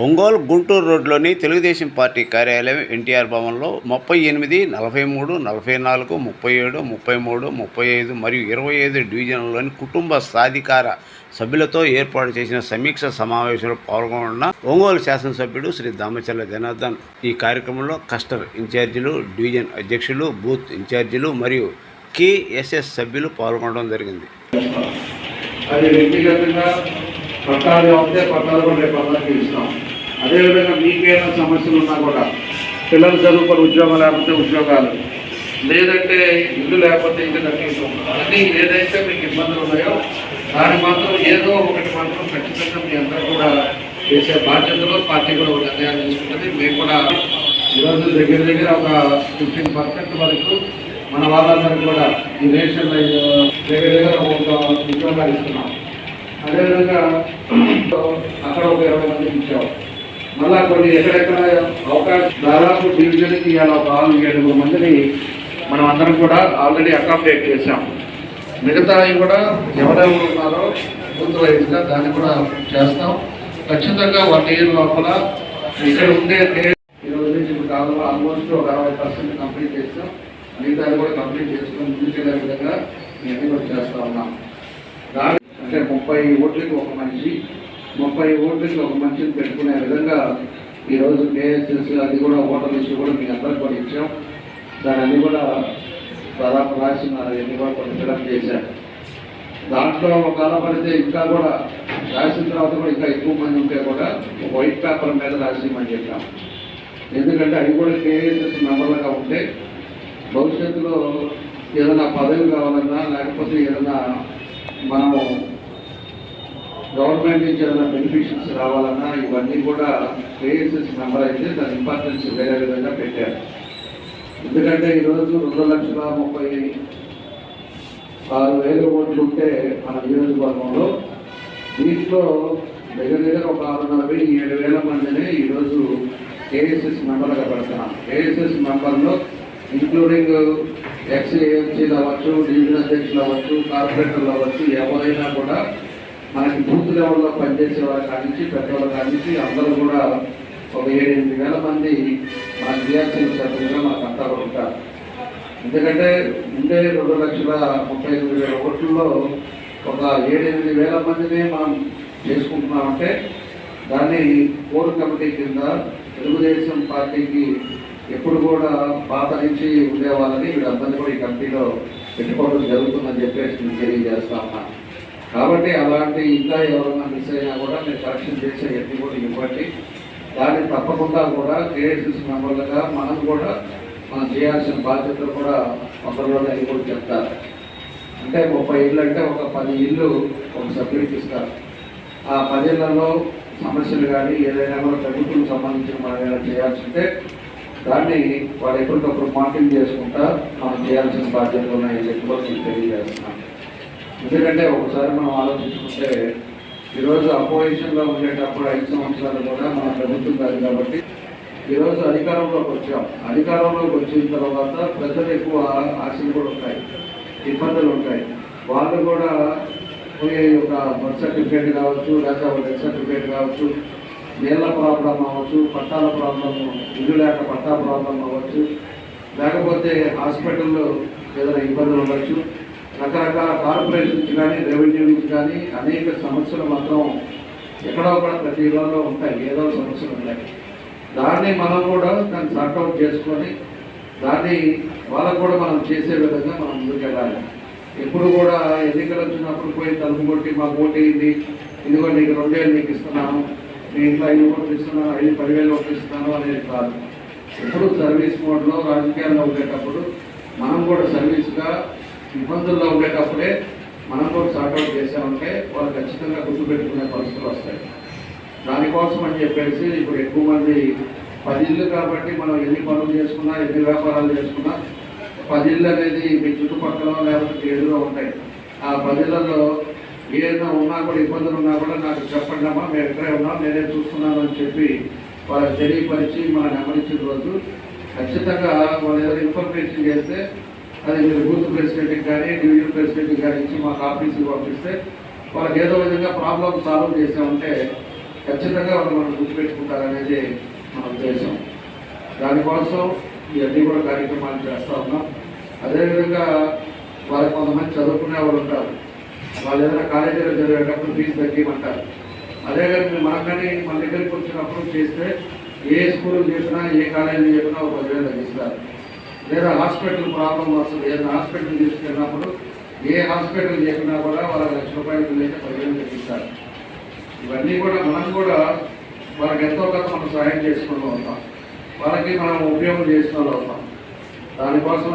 ఒంగోలు గుంటూరు రోడ్లోని తెలుగుదేశం పార్టీ కార్యాలయం ఎన్టీఆర్ భవన్లో ముప్పై ఎనిమిది నలభై మూడు నలభై నాలుగు ముప్పై ఏడు ముప్పై మూడు ముప్పై ఐదు మరియు ఇరవై ఐదు డివిజన్లలోని కుటుంబ సాధికార సభ్యులతో ఏర్పాటు చేసిన సమీక్ష సమావేశంలో పాల్గొన్న ఒంగోలు శాసనసభ్యుడు శ్రీ దామచర్ల జనార్దన్. ఈ కార్యక్రమంలో కస్టర్ ఇన్ఛార్జీలు డివిజన్ అధ్యక్షులు బూత్ ఇన్ఛార్జీలు మరియు కేఎస్ఎస్ సభ్యులు పాల్గొనడం జరిగింది. అది వ్యక్తిగతంగా పట్టాలు ఉంటే పట్టాలు కూడా రేపు అందరికీ ఇస్తాం. అదేవిధంగా మీకేమైనా సమస్యలు ఉన్నా కూడా పిల్లలు చదువుకొని ఉద్యోగం లేకపోతే ఉద్యోగాలు లేదంటే ఇల్లు లేకపోతే ఇల్లు కట్టించడం అన్నీ ఏదైతే మీకు ఇబ్బందులు ఉన్నాయో దాని మాత్రం ఏదో ఒకటి మాత్రం ఖచ్చితంగా మీ అందరూ కూడా చేసే బాధ్యతలో పార్టీ కూడా ఒక నిర్ణయాలు తీసుకుంటుంది. మేము కూడా ఈరోజు దగ్గర దగ్గర ఒక ఫిఫ్టీన్ పర్సెంట్ వరకు మన వాళ్ళందరికీ కూడా ఈ రేషన్ దగ్గర దగ్గర ఒక ఉద్యోగాలు ఇస్తున్నాం. అదేవిధంగా అక్కడ ఒక ఇరవై మంది ఇచ్చాం. మళ్ళా కొన్ని ఎక్కడెక్కడ అవకాశం దాదాపు డివిజన్కి ఇవాళ ఒక ఆరు ఏడుగురు మందిని మనం అందరం కూడా ఆల్రెడీ అకామిడేట్ చేశాం. మిగతా కూడా ఎవరెవరు ఉన్నారో ముందు వైజ్గా దాన్ని కూడా చేస్తాం. ఖచ్చితంగా వన్ ఇయర్ లోపల ఇక్కడ ఉండే ఈరోజు నుంచి కాలంలో ఆల్మోస్ట్ ఒక అరవై పర్సెంట్ కంప్లీట్ చేస్తాం మిగతాది కూడా కంప్లీట్ చేసుకొని ముందుకెళ్ళే విధంగా మేము కూడా చేస్తా ఉన్నాం. ముప్పై ఓట్లకి ఒక మనిషి ముప్పై ఓట్లకి ఒక మనిషిని పెట్టుకునే విధంగా ఈరోజు కేఎస్ఎస్ అది కూడా ఓటర్ లిస్టు కూడా మీ అందరికి కూడా ఇచ్చాం. దాని అది కూడా దాదాపు రాసినారు అన్ని కూడా కొన్ని ఫిలప్ చేశారు. దాంట్లో ఒకవేళ పడితే ఇంకా కూడా రాసిన తర్వాత కూడా ఇంకా ఎక్కువ మంది ఉంటే కూడా వైట్ పేపర్ మీద రాసిమని చెప్పాం. ఎందుకంటే అవి కూడా కేఎస్ఎస్ మెంబర్లుగా ఉంటే భవిష్యత్తులో ఏదైనా పదవి కావాలన్నా లేకపోతే ఏదైనా మనము గవర్నమెంట్ నుంచి ఏదైనా బెనిఫిషియర్స్ రావాలన్నా ఇవన్నీ కూడా కేఎస్ఎస్ నెంబర్ అయితే దాని ఇంపార్టెన్స్ వేరే విధంగా పెట్టారు. ఎందుకంటే ఈరోజు రెండు లక్షల ముప్పై ఆరు వేల ఓట్లు ఉంటే మన నియోజకవర్గంలో దీంట్లో దగ్గర దగ్గర ఒక ఆరున్నర వెయ్యి ఏడు వేల మందిని ఈరోజు కేఎస్ఎస్ మెంబర్గా పెడుతున్నాం కేఎస్ఎస్ మెంబర్లో ఇంక్లూడింగ్ ఎక్స్ఏఎంసీలు అవ్వచ్చు డివిజన్ అధ్యక్షులు అవ్వచ్చు కార్పొరేటర్లు అవ్వచ్చు ఎవరైనా మనకి బూత్ లెవెల్లో పనిచేసే వాళ్ళ కాడి నుంచి పెద్దవాళ్ళ కాడి నుంచి అందరూ కూడా ఒక ఏడెనిమిది వేల మంది మన క్రియాశీల సభ్యులుగా మనకు అంతా కూడా ఉంటారు. ఎందుకంటే ఉండే రెండు లక్షల ముప్పై ఎనిమిది వేల ఓట్లలో ఒక ఏడెనిమిది వేల మందిని మనం చేసుకుంటున్నామంటే దాన్ని కోర్ కమిటీ కింద తెలుగుదేశం పార్టీకి ఎప్పుడు కూడా పాత నుంచి ఉండేవాళ్ళని వీళ్ళందరినీ కూడా ఈ కమిటీలో పెట్టుకోవడం జరుగుతుందని చెప్పేసి నేను తెలియజేస్తా ఉన్నాను. కాబట్టి అలాంటి ఇంకా ఎవరైనా మిస్ అయినా కూడా మీరు కరెక్షన్ చేసే ఎన్ని కూడా ఇవ్వండి. దాన్ని తప్పకుండా కూడా కేఎస్ఎస్ మెంబర్లుగా మనం కూడా మనం చేయాల్సిన బాధ్యతలు కూడా ఒకరిలో అది కూడా చెప్తారు. అంటే ముప్పై ఇళ్ళు అంటే ఒక పది ఇళ్ళు ఒక సభ్యుడికి ఇస్తారు. ఆ పదేళ్ళలో సమస్యలు కానీ ఏదైనా కూడా ప్రభుత్వం సంబంధించిన మనం ఏదైనా చేయాల్సి ఉంటే దాన్ని వాళ్ళు ఎప్పటికప్పుడు మానిటరింగ్ చేసుకుంటా మనం చేయాల్సిన బాధ్యతలు ఉన్నాయి చెప్పి కూడా తెలియజేస్తున్నాను. ఎందుకంటే ఒకసారి మనం ఆలోచించుకుంటే ఈరోజు అపోజిషన్లో ఉండేటప్పుడు ఐదు సంవత్సరాలు కూడా మన ప్రభుత్వం కాదు కాబట్టి ఈరోజు అధికారంలోకి వచ్చాం. అధికారంలోకి వచ్చిన తర్వాత ప్రజలు ఎక్కువ ఆశలు కూడా ఉంటాయి ఇబ్బందులు ఉంటాయి. వాళ్ళు కూడా పోయే ఒక బర్త్ సర్టిఫికేట్ కావచ్చు లేదా ఒక డెత్ సర్టిఫికేట్ కావచ్చు నీళ్ళ ప్రాబ్లం అవ్వచ్చు పట్టాల ప్రాబ్లం ఇల్లు లేక పట్టా ప్రాబ్లం అవ్వచ్చు లేకపోతే హాస్పిటల్లో ఏదైనా ఇబ్బందులు ఉండవచ్చు రకరకాల కార్పొరేషన్స్ కానీ రెవెన్యూ నుంచి కానీ అనేక సమస్యలు మాత్రం ఎక్కడో కూడా ప్రతి ఇళ్ళలో ఉంటాయి ఏదో సమస్యలు ఉంటాయి. దాన్ని మనం కూడా దాన్ని సార్ట్అవుట్ చేసుకొని దాన్ని వాళ్ళకు కూడా మనం చేసే విధంగా మనం ముందుకెళ్ళాలి ఎప్పుడు కూడా ఎన్నికలు వచ్చినప్పుడు పోయి తలుపు కొట్టి మాకు ఓటు ఇదిగో నీకు రెండేళ్ళు నీకు ఇస్తున్నాను మీ ఇంట్లో ఐదు ఓట్లు ఇస్తున్నాను ఐదు పదివేలు ఓట్లు ఇస్తున్నాను అనేది కాదు. ఎప్పుడు సర్వీస్ మోడ్లో రాజకీయాల్లో ఉండేటప్పుడు మనం కూడా సర్వీస్గా ఇబ్బందుల్లో ఉండేటప్పుడే మనం కూడా సార్ట్అవుట్ చేసామంటే వాళ్ళు ఖచ్చితంగా గుర్తుపెట్టుకునే పరిస్థితులు వస్తాయి. దానికోసం అని చెప్పేసి ఇప్పుడు ఎక్కువ మంది పది ఇళ్ళు కాబట్టి మనం ఎన్ని పనులు చేసుకున్నా ఎన్ని వ్యాపారాలు చేసుకున్నా పది ఇళ్ళు అనేది మీ చుట్టుపక్కల లేకపోతే ఏడులో ఉంటాయి. ఆ పదిళ్ళలో ఏదైనా ఉన్నా కూడా ఇబ్బందులు ఉన్నా కూడా నాకు చెప్పండి అమ్మా మేము ఎక్కడే ఉన్నాం నేనే చూస్తున్నాను అని చెప్పి వాళ్ళకి తెలియపరిచి మనం గమనించిన రోజు ఖచ్చితంగా వాళ్ళు ఏదైనా ఇన్ఫర్మేషన్ చేస్తే అదే మీరు బూత్ ప్రెసిడెంట్కి కానీ డివిజన్ ప్రెసిడెంట్కి కానీ ఇచ్చి మాకు ఆఫీస్కి పంపిస్తే వాళ్ళకి ఏదో విధంగా ప్రాబ్లమ్ సాల్వ్ చేసామంటే ఖచ్చితంగా వాళ్ళు మనం గుర్తుపెట్టుకుంటారనేది మన ఉద్దేశం. దానికోసం ఇవన్నీ కూడా కార్యక్రమాలు చేస్తూ ఉన్నాం. అదేవిధంగా వారు కొంతమంది చదువుకునే వాళ్ళు ఉంటారు. వాళ్ళు ఏదైనా కాలేజీలో చదివేటప్పుడు ఫీజు తగ్గిమంటారు. అదే కానీ మేము మన దగ్గరికి వచ్చినప్పుడు చేస్తే ఏ స్కూల్ చెప్పినా ఏ కాలేజీ చెప్పినా ఒక పదివేలు తగ్గిస్తారు. లేదా హాస్పిటల్ ప్రాబ్లం వస్తుంది. ఏదైనా హాస్పిటల్ తీసుకెళ్ళినప్పుడు ఏ హాస్పిటల్ చేసినా కూడా వాళ్ళ లక్ష రూపాయలు అయితే పదివేలు తగ్గిస్తారు ఇవన్నీ కూడా మనం కూడా వాళ్ళకి ఎంతో కొంత మనం సహాయం చేసుకుంటూ ఉంటాం. వాళ్ళకి మనం ఉపయోగం చేసుకుంటూ ఉంటాం. దానికోసం